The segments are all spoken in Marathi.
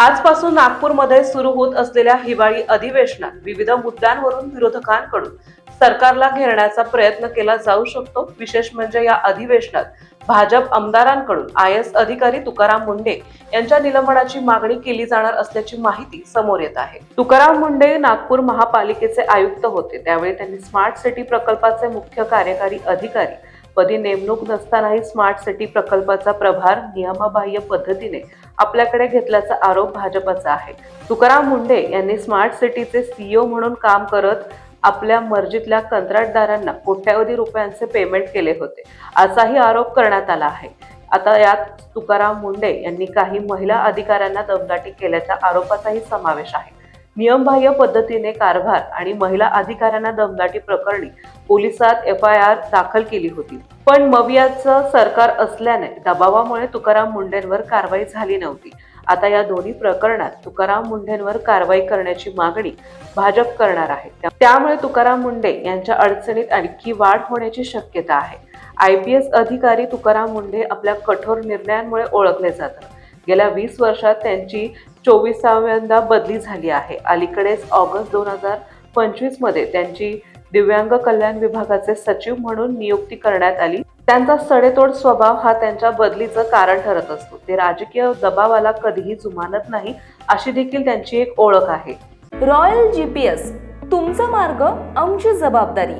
आजपासून नागपूरमध्ये सुरू होत असलेल्या हिवाळी अधिवेशनात विविध मुद्द्यांवरून विरोधकांकडून सरकारला घेरण्याचा प्रयत्न केला जाऊ शकतो. विशेष म्हणजे या अधिवेशनात भाजप आमदारांकडून आय एस अधिकारी तुकाराम मुंडे यांच्या निलंबनाची मागणी केली जाणार असल्याची माहिती समोर येत आहे. तुकाराम मुंडे नागपूर महापालिकेचे आयुक्त होते. त्यावेळी त्यांनी स्मार्ट सिटी प्रकल्पाचे मुख्य कार्यकारी अधिकारी पदी नेमणूक नसतानाही स्मार्ट सिटी प्रकल्पाचा प्रभार नियमबाह्य पद्धतीने आपल्याकडे घेतल्याचा आरोप भाजपचा आहे. तुकाराम मुंडे यांनी स्मार्ट सिटीचे सीईओ म्हणून काम करत आपल्या मर्जीतल्या कंत्राटदारांना कोट्यावधी रुपयांचे पेमेंट केले होते. असाही आरोप करण्यात आला आहे. आता यात तुकाराम मुंडे यांनी काही महिला अधिकाऱ्यांना दमदाटी केल्याच्या आरोपाचाही समावेश आहे. नियमबाह्य पद्धतीने कारभार आणि महिला अधिकाऱ्यांना दमदाटी प्रकरणी पोलिसात एफ आय आर दाखल केली होती. पण मवियाचं सरकार असल्याने दबावामुळे तुकाराम मुंडेंवर कारवाई झाली नव्हती. आता या दोन्ही प्रकरणात तुकाराम मुंडेंवर कारवाई करण्याची मागणी भाजप करणार आहे. त्यामुळे तुकाराम मुंडे यांच्या अडचणीत आणखी वाढ होण्याची शक्यता आहे. आय पी एस अधिकारी तुकाराम मुंडे आपल्या कठोर निर्णयांमुळे ओळखले जातात. गेल्या वीस वर्षात त्यांची चोवीसाव्यांदा बदली झाली आहे. अलीकडेच ऑगस्ट दोन हजार पंचवीसमध्ये त्यांची दिव्यांग कल्याण विभागाचे सचिव म्हणून नियुक्ती करण्यात आली. त्यांचा सडेतोड स्वभाव हा त्यांच्या बदलीचं कारण ठरत असतो. ते राजकीय दबावाला कधीही जुमानत नाही अशी देखील त्यांची एक ओळख आहे. रॉयल जी पी एस तुमचा मार्ग आमची जबाबदारी.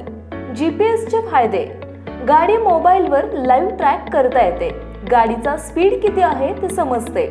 जी पी एसचे फायदे. गाडी मोबाईलवर लाईव्ह ट्रॅक करता येते. गाडीचा स्पीड किती आहे ते समजते.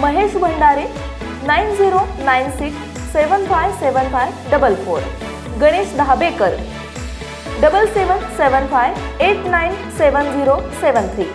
Mahesh Bhandare nine zero nine six seven five seven five double four. Ganesh Dhabekar double seven seven five eight nine seven zero seven three.